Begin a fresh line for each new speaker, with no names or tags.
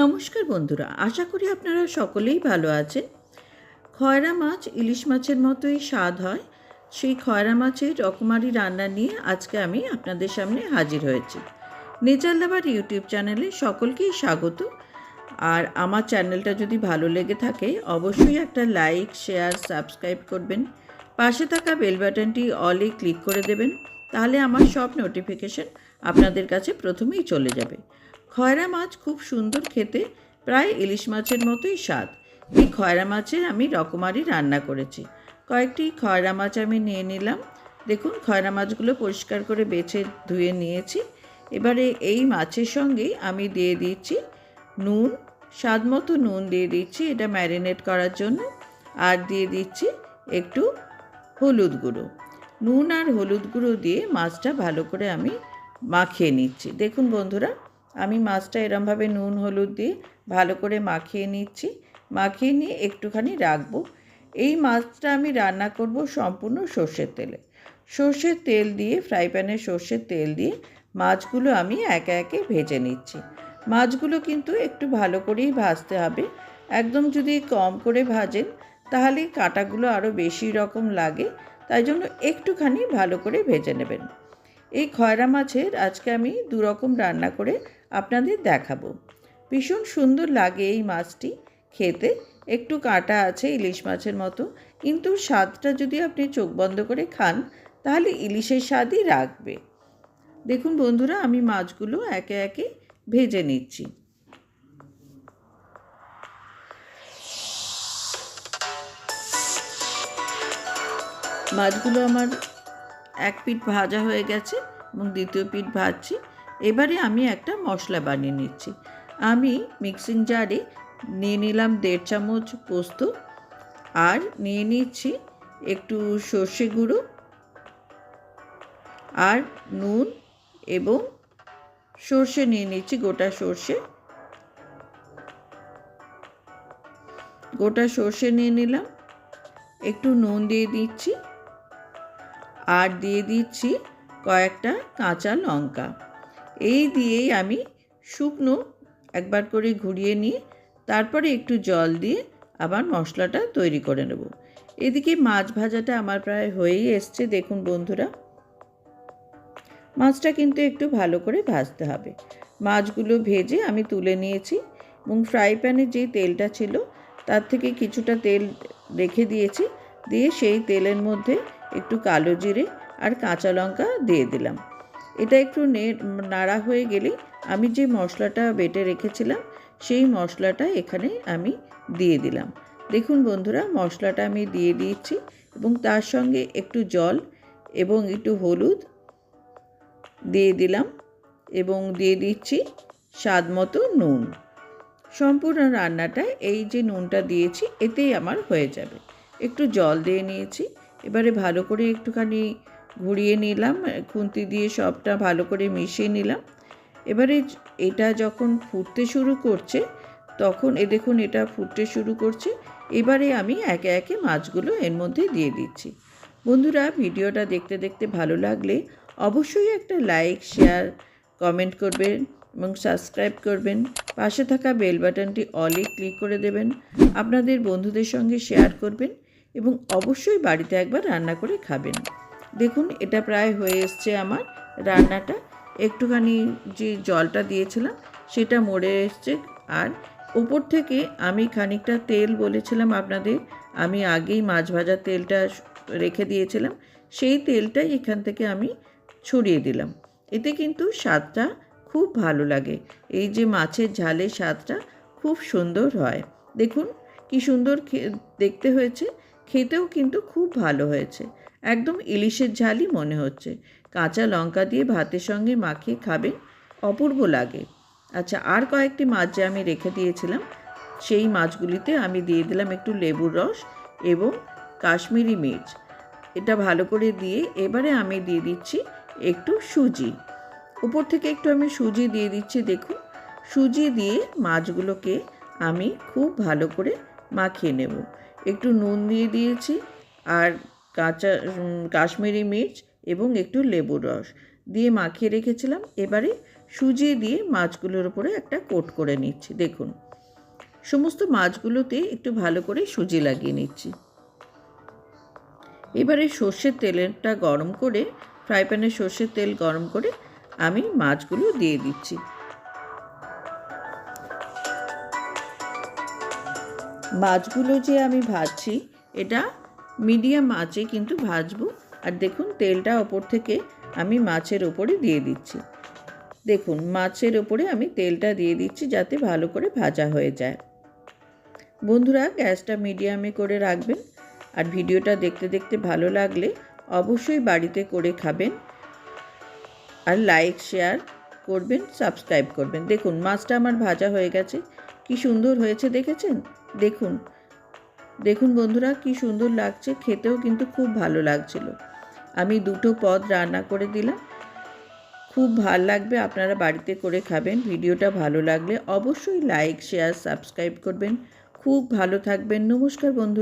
নমস্কার বন্ধুরা, আশা করি আপনারা সকলেই ভালো আছেন। খয়রা মাছ, ইলিশ মাছের মতোই স্বাদ হয়। সেই খয়রা মাছের রকমারি রান্না নিয়ে আজকে আমি আপনাদের সামনে হাজির হয়েছি। নেচার লাভার ইউটিউব চ্যানেলে সকলকেই স্বাগত। আর আমার চ্যানেলটা যদি ভালো লেগে থাকে, অবশ্যই একটা লাইক, শেয়ার, সাবস্ক্রাইব করবেন। পাশে থাকা বেল বাটনটি অলে ক্লিক করে দেবেন, তাহলে আমার সব নোটিফিকেশন আপনাদের কাছে প্রথমেই চলে যাবে। খয়রা মাছ খুব সুন্দর খেতে, প্রায় ইলিশ মাছের মতোই স্বাদ। এই খয়রা মাছের আমি রকমারি রান্না করেছি। কয়েকটি খয়রা মাছ আমি নিয়ে নিলাম। দেখুন, খয়রা মাছগুলো পরিষ্কার করে বেছে ধুয়ে নিয়েছি। এবারে এই মাছের সঙ্গেই আমি দিয়ে দিচ্ছি নুন, স্বাদ মতো নুন দিয়ে দিচ্ছি এটা ম্যারিনেট করার জন্য। আর দিয়ে দিচ্ছি একটু হলুদ গুঁড়ো। নুন আর হলুদ গুঁড়ো দিয়ে মাছটা ভালো করে আমি মাখিয়ে নিচ্ছি। দেখুন বন্ধুরা আমি মাছটা এরমভাবে নুন, হলুদ দিয়ে ভালো করে মাখিয়ে নিচ্ছি। মাখিয়ে নিয়ে একটুখানি রাখব। এই মাছটা আমি রান্না করব সম্পূর্ণ সর্ষের তেলে। সর্ষের তেল দিয়ে, ফ্রাই প্যানে সর্ষের তেল দিয়ে মাছগুলো আমি একে একে ভেজে নিচ্ছি। মাছগুলো কিন্তু একটু ভালো করেই ভাজতে হবে। একদম যদি কম করে ভাজেন, তাহলে কাঁটাগুলো আরও বেশি রকম লাগে, তাই জন্য একটুখানি ভালো করে ভেজে নেবেন। এই খয়রা মাছের আজকে আমি দু রকম রান্না করে আপনাদের দেখাবো। ভীষণ সুন্দর লাগে এই মাছটি খেতে। একটু কাঁটা আছে ইলিশ মাছের মতো। কিন্তু স্বাদটা যদি আপনি চোখ বন্ধ করে খান, তাহলে ইলিশের স্বাদই রাখবে। দেখুন বন্ধুরা, আমি মাছগুলো একে একে ভেজে নিচ্ছি। মাছগুলো আমার এক পিঠ ভাজা হয়ে গেছে এবং দ্বিতীয় পিঠ ভাজছি। এবারে আমি একটা মশলা বানিয়ে নিচ্ছি। আমি মিক্সিং জারে নিয়ে নিলাম দেড় চামচ পোস্ত আর নিয়ে নিচ্ছি একটু সর্ষে গুঁড়ো আর নুন এবং সর্ষে নিয়ে নিচ্ছি গোটা সর্ষে। গোটা সর্ষে নিয়ে নিলাম। একটু নুন দিয়ে দিচ্ছি আর দিয়ে দিচ্ছি কয়েকটা কাঁচা লঙ্কা। এই দিয়েই আমি শুকনো একবার করে ঘুরিয়ে নিয়ে তারপরে একটু জল দিয়ে আবার মশলাটা তৈরি করে নেব। এদিকে মাছ ভাজাটা আমার প্রায় হয়েই এসছে, দেখুন বন্ধুরা। মাছটা কিন্তু একটু ভালো করে ভাজতে হবে। মাছগুলো ভেজে আমি তুলে নিয়েছি এবং ফ্রাই প্যানে যে তেলটা ছিল তার থেকে কিছুটা তেল রেখে দিয়েছি, দিয়ে সেই তেলের মধ্যে একটু কালো জিরে আর কাঁচা লঙ্কা দিয়ে দিলাম। এটা একটু নাড়া হয়ে গেলেই আমি যে মশলাটা বেটে রেখেছিলাম, সেই মশলাটা এখানে আমি দিয়ে দিলাম। দেখুন বন্ধুরা, মশলাটা আমি দিয়ে দিয়েছি এবং তার সঙ্গে একটু জল এবং একটু হলুদ দিয়ে দিলাম এবং দিয়ে দিচ্ছি স্বাদ মতো নুন। সম্পূর্ণ রান্নাটা এই যে নুনটা দিয়েছি, এতেই আমার হয়ে যাবে। একটু জল দিয়ে নিয়েছি, এবারে ভালো করে একটুখানি ঘুরিয়ে নিলাম, খুন্তি দিয়ে সবটা ভালো করে মিশিয়ে নিলাম। এবারে এটা যখন ফুটতে শুরু করছে, তখন এ দেখুন এটা ফুটতে শুরু করছে। এবারে আমি একে একে মাছগুলো এর মধ্যে দিয়ে দিচ্ছি। বন্ধুরা, ভিডিওটা দেখতে দেখতে ভালো লাগলে অবশ্যই একটা লাইক, শেয়ার, কমেন্ট করবেন এবং সাবস্ক্রাইব করবেন। পাশে থাকা বেল বাটনটি অলে ক্লিক করে দেবেন। আপনাদের বন্ধুদের সঙ্গে শেয়ার করবেন এবং অবশ্যই বাড়িতে একবার রান্না করে খাবেন। দেখুন, এটা প্রায় হয়ে এসছে আমার রান্নাটা। একটুখানি যে জলটা দিয়েছিলাম, সেটা মরে এসছে। আর ওপর থেকে আমি খানিকটা তেল বলেছিলাম আপনাদের, আমি আগেই মাছ ভাজার তেলটা রেখে দিয়েছিলাম, সেই তেলটাই এখান থেকে আমি ছড়িয়ে দিলাম। এতে কিন্তু স্বাদটা খুব ভালো লাগে। এই যে মাছের ঝালের স্বাদটা খুব সুন্দর হয়। দেখুন, কি সুন্দর দেখতে হয়েছে। খেতেও কিন্তু খুব ভালো হয়েছে। একদম ইলিশের ঝালই মনে হচ্ছে। কাঁচা লঙ্কা দিয়ে ভাতের সঙ্গে মাখিয়ে খাবেন অপূর্ব লাগে। আচ্ছা আর কয়েকটি মাছ যে আমি রেখে দিয়েছিলাম, সেই মাছগুলিতে আমি দিয়ে দিলাম একটু লেবুর রস এবং কাশ্মীরি মির্চ। এটা ভালো করে দিয়ে এবারে আমি দিয়ে দিচ্ছি একটু সুজি। উপর থেকে একটু আমি সুজি দিয়ে দিচ্ছি, দেখুন। সুজি দিয়ে মাছগুলোকে আমি খুব ভালো করে মাখিয়ে নেব। একটু নুন দিয়ে দিয়েছি আর কাঁচা কাশ্মীরি মির্চ এবং একটু লেবুর রস দিয়ে মাখিয়ে রেখেছিলাম। এবারে সুজি দিয়ে মাছগুলোর উপরে একটা কোট করে নিচ্ছি। দেখুন, সমস্ত মাছগুলোতে একটু ভালো করে সুজি লাগিয়ে নিচ্ছি। এবারে সর্ষের তেলটা গরম করে ফ্রাই প্যানে সর্ষের তেল গরম করে আমি মাছগুলো দিয়ে দিচ্ছি। মাছগুলো যে আমি ভাজছি, এটা মিডিয়াম আঁচে কিন্তু ভাজবো। আর দেখুন, তেলটা ওপর থেকে আমি মাছের ওপরে দিয়ে দিচ্ছি। দেখুন, মাছের ওপরে আমি তেলটা দিয়ে দিচ্ছি যাতে ভালো করে ভাজা হয়ে যায়। বন্ধুরা, গ্যাসটা মিডিয়ামে করে রাখবেন। আর ভিডিওটা দেখতে দেখতে ভালো লাগলে অবশ্যই বাড়িতে করে খাবেন। আর লাইক, শেয়ার করবেন, সাবস্ক্রাইব করবেন। দেখুন, মাছটা আমার ভাজা হয়ে গেছে। কি সুন্দর হয়েছে, দেখেছেন? দেখুন দেখুন বন্ধুরা, কি সুন্দর লাগছে, খেতেও কিন্তু খুব ভালো লাগছিল। আমি দুটো পদ রান্না করে দিলাম। খুব ভালো লাগবে, আপনারা বাড়িতে করে খাবেন, ভিডিওটা ভালো লাগলে অবশ্যই লাইক, শেয়ার, সাবস্ক্রাইব করবেন। খুব ভালো থাকবেন, নমস্কার বন্ধু